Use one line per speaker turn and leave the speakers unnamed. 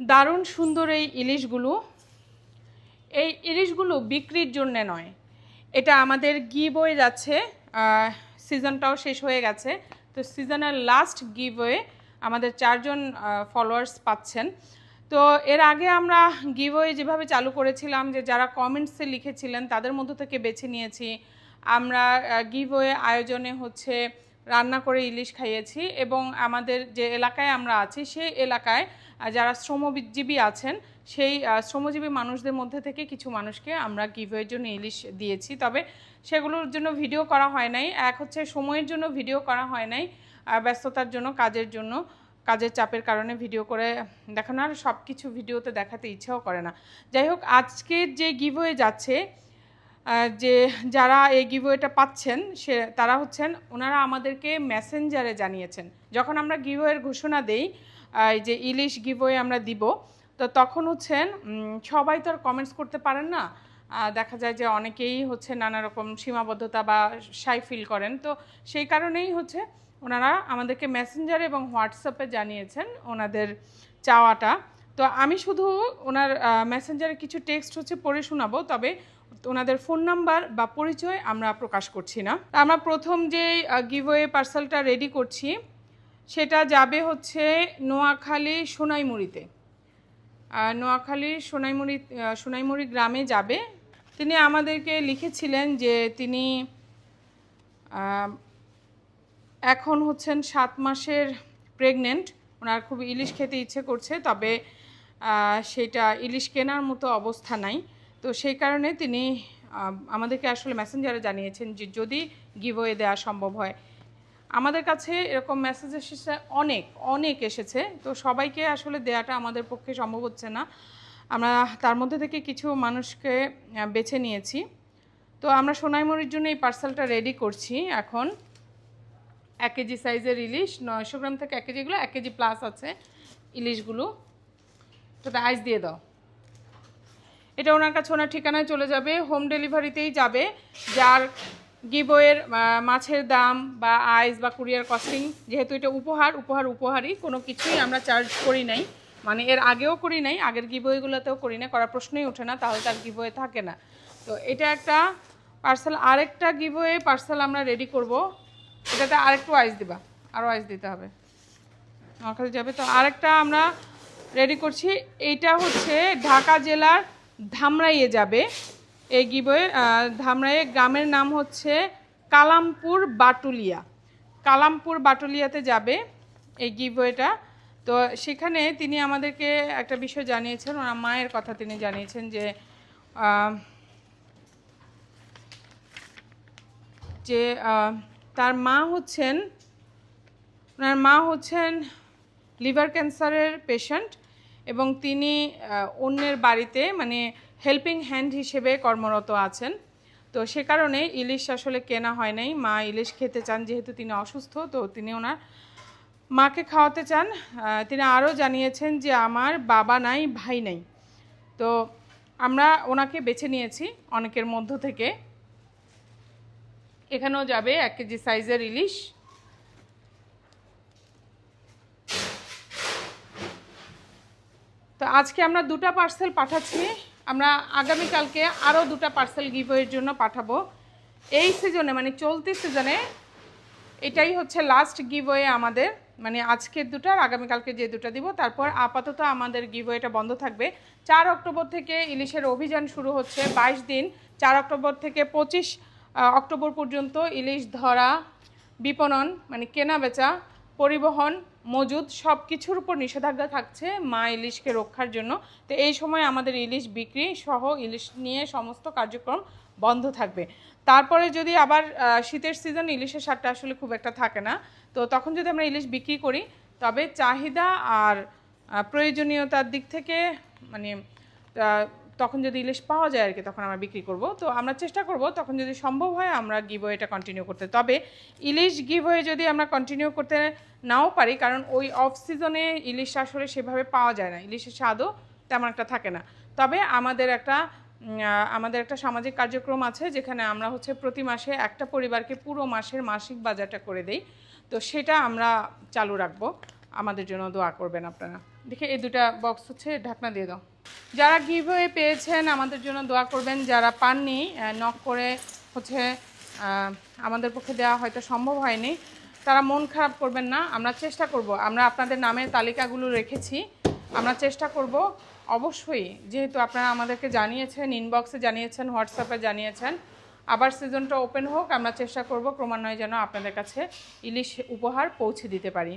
দারুণ সুন্দর এই ইলিশগুলো। এই ইলিশগুলো বিক্রির জন্যে নয়। এটা আমাদের গিভ হয়ে যাচ্ছে সিজনটাও শেষ হয়ে গেছে। তো সিজনের লাস্ট গিভ হয়ে আমাদের চারজন ফলোয়ার্স পাচ্ছেন। তো এর আগে আমরা গিভওয়ে যেভাবে চালু করেছিলাম যে যারা কমেন্টসে লিখেছিলেন, তাদের মধ্য থেকে বেছে নিয়েছি। আমরা গিভওয়ে আয়োজনে হচ্ছে রান্না করে ইলিশ খাইয়েছি এবং আমাদের যে এলাকায় আমরা আছি, সেই এলাকায় যারা শ্রমজীবী আছেন, সেই শ্রমজীবী মানুষদের মধ্যে থেকে কিছু মানুষকে আমরা গিভওয়ের জন্য ইলিশ দিয়েছি। তবে সেগুলোর জন্য ভিডিও করা হয় নাই। এক হচ্ছে সময়ের জন্য ভিডিও করা হয় নাই ব্যস্ততার জন্য, কাজের জন্য, কাজের চাপের কারণে ভিডিও করে দেখানো। আর সব কিছু ভিডিওতে দেখাতে ইচ্ছাও করে না। যাই হোক আজকের যে গিভওয়ে যাচ্ছে যে যারা এই গিভওয়েটা পাচ্ছেন, সে, তারা হচ্ছেন, ওনারা আমাদেরকে মেসেঞ্জারে জানিয়েছেন। যখন আমরা গিভওয়ের ঘোষণা দেই এই যে ইলিশ গিভওয়ে আমরা দিব। তো তখন হচ্ছেন সবাই তো আর কমেন্টস করতে পারেন না। দেখা যায় যে অনেকেই হচ্ছে নানা রকম সীমাবদ্ধতা বা সাই ফিল করেন। তো সেই কারণেই হচ্ছে ওনারা আমাদেরকে মেসেঞ্জার এবং হোয়াটসঅ্যাপে জানিয়েছেন ওনাদের চাওয়াটা। তো আমি শুধু ওনার মেসেঞ্জারে কিছু টেক্সট হচ্ছে পড়ে শোনাবো, তবে ওনাদের ফোন নাম্বার বা পরিচয় আমরা প্রকাশ করছি না। আমরা প্রথম যে গিভওয়ে পার্সেলটা রেডি করছি সেটা যাবে হচ্ছে নোয়াখালী সোনাইমুড়িতে। নোয়াখালী সোনাইমুড়ি সোনাইমুড়ি গ্রামে যাবে। তিনি আমাদেরকে লিখেছিলেন যে তিনি এখন হচ্ছেন সাত মাসের প্রেগনেন্ট। ওনার খুব ইলিশ খেতে ইচ্ছে করছে, তবে সেটা ইলিশ কেনার মতো অবস্থা নাই। তো সেই কারণে তিনি আমাদেরকে আসলে মেসেঞ্জারে জানিয়েছেন যে যদি গিভওয়ে দেওয়া সম্ভব হয় আমাদের কাছে এরকম মেসেজ এসেছে অনেক অনেক এসেছে। তো সবাইকে আসলে দেওয়াটা আমাদের পক্ষে সম্ভব হচ্ছে না। আমরা তার মধ্যে থেকে কিছু মানুষকে বেছে নিয়েছি। তো আমরা সোনাইমুড়ির জন্য এই পার্সেলটা রেডি করছি এখন। এক কেজি সাইজের ইলিশ, নয়শো গ্রাম থেকে এক কেজিগুলো এক কেজি প্লাস আছে ইলিশগুলো। তো আইস দিয়ে দাও। এটা ওনার কাছে, ওনার ঠিকানায় চলে যাবে হোম ডেলিভারিতেই যাবে। যার গিবয়ের মাছের দাম বা আইস বা কুরিয়ার কস্টিং, যেহেতু এটা উপহার উপহার, উপহারই, কোনো কিছুই আমরা চার্জ করি নাই। মানে এর আগেও করি নাই, আগের গিবইগুলোতেও করি না করার প্রশ্নই ওঠে না, তাহলে তার গিবয়ে থাকে না। তো এটা একটা পার্সেল, আরেকটা গিবয়ে পার্সেল আমরা রেডি করব। এটাতে আরেকটু আইস দিবা আরও আইস দিতে হবে। নোয়াখালী যাবে, তো আরেকটা আমরা রেডি করছি। এইটা হচ্ছে ঢাকা জেলার ধামরাইয়ে যাবে। এই গিবয়ে ধামরাইয়ে গ্রামের নাম হচ্ছে কালামপুর বাটুলিয়া। কালামপুর বাটুলিয়াতে যাবে এই গিবয়েটা তো সেখানে তিনি আমাদেরকে একটা বিষয় জানিয়েছেন, ওনার মায়ের কথা তিনি জানিয়েছেন যে যে তার মা হচ্ছেন, ওনার মা হচ্ছেন লিভার ক্যান্সারের পেশেন্ট এবং তিনি অন্যের বাড়িতে মানে হেল্পিং হ্যান্ড হিসেবে কর্মরত আছেন। তো সে কারণে ইলিশ আসলে কেনা হয় নাই। মা ইলিশ খেতে চান, যেহেতু তিনি অসুস্থ, তো তিনি ওনার মাকে খাওয়াতে চান। তিনি আরও জানিয়েছেন যে, আমার বাবা নাই, ভাই নাই। তো আমরা ওনাকে বেছে নিয়েছি অনেকের মধ্য থেকে। এখানেও যাবে এক কেজি সাইজের ইলিশ। তো আজকে আমরা দুটো পার্সেল পাঠাচ্ছি। আমরা আগামীকালকে আরও দুটো পার্সেল গিভওয়ের জন্য পাঠাবো। এই সিজনে মানে চলতি সিজনে এটাই হচ্ছে লাস্ট গিভওয়ে আমাদের। মানে আজকের দুটো, আর আগামীকালকে যে দুটো দিব, তারপর আপাতত আমাদের গিভওয়েটা বন্ধ থাকবে। চার অক্টোবর থেকে ইলিশের অভিযান শুরু হচ্ছে বাইশ দিন। চার অক্টোবর থেকে পঁচিশ অক্টোবর পর্যন্ত ইলিশ ধরা, বিপণন মানে কেনা বেচা পরিবহন মজুদ সব কিছুর উপর নিষেধাজ্ঞা থাকছে মা ইলিশকে রক্ষার জন্য। তো এই সময় আমাদের ইলিশ বিক্রি সহ ইলিশ নিয়ে সমস্ত কার্যক্রম বন্ধ থাকবে। তারপরে যদি আবার শীতের সিজন ইলিশের স্বাদটা আসলে খুব একটা থাকে না। তো তখন যদি আমরা ইলিশ বিক্রি করি, তবে চাহিদা আর প্রয়োজনীয়তার দিক থেকে মানে তখন যদি ইলিশ পাওয়া যায় আর কি, তখন আমরা বিক্রি করব। তো আমরা চেষ্টা করব, তখন যদি সম্ভব হয় আমরা গিভওয়েটা কন্টিনিউ করতে। তবে ইলিশ গিভওয়ে যদি আমরা কন্টিনিউ করতে নাও পারি, কারণ ওই অফ সিজনে ইলিশ আসলে সেভাবে পাওয়া যায় না। ইলিশের স্বাদও তেমন একটা থাকে না। তবে আমাদের একটা আমাদের একটা সামাজিক কার্যক্রম আছে, যেখানে আমরা হচ্ছে প্রতি মাসে একটা পরিবারকে পুরো মাসের মাসিক বাজারটা করে দেই। তো সেটা আমরা চালু রাখব। আমাদের জন্য দোয়া করবেন আপনারা। দেখে এই দুটা বক্স হচ্ছে, ঢাকনা দিয়ে দাও। যারা গিভওয়ে পেয়েছেন, আমাদের জন্য দোয়া করবেন। যারা পাননি নক করে হচ্ছে আমাদের পক্ষে দেওয়া হয়তো সম্ভব হয়নি। তারা মন খারাপ করবেন না। আমরা চেষ্টা করব। আমরা আপনাদের নামের তালিকাগুলো রেখেছি। আমরা চেষ্টা করব অবশ্যই। যেহেতু আপনারা আমাদেরকে জানিয়েছেন ইনবক্সে জানিয়েছেন হোয়াটসঅ্যাপে জানিয়েছেন, আবার সিজনটা ওপেন হোক, আমরা চেষ্টা করব ক্রমান্বয়ে যেন আপনাদের কাছে ইলিশ উপহার পৌঁছে দিতে পারি।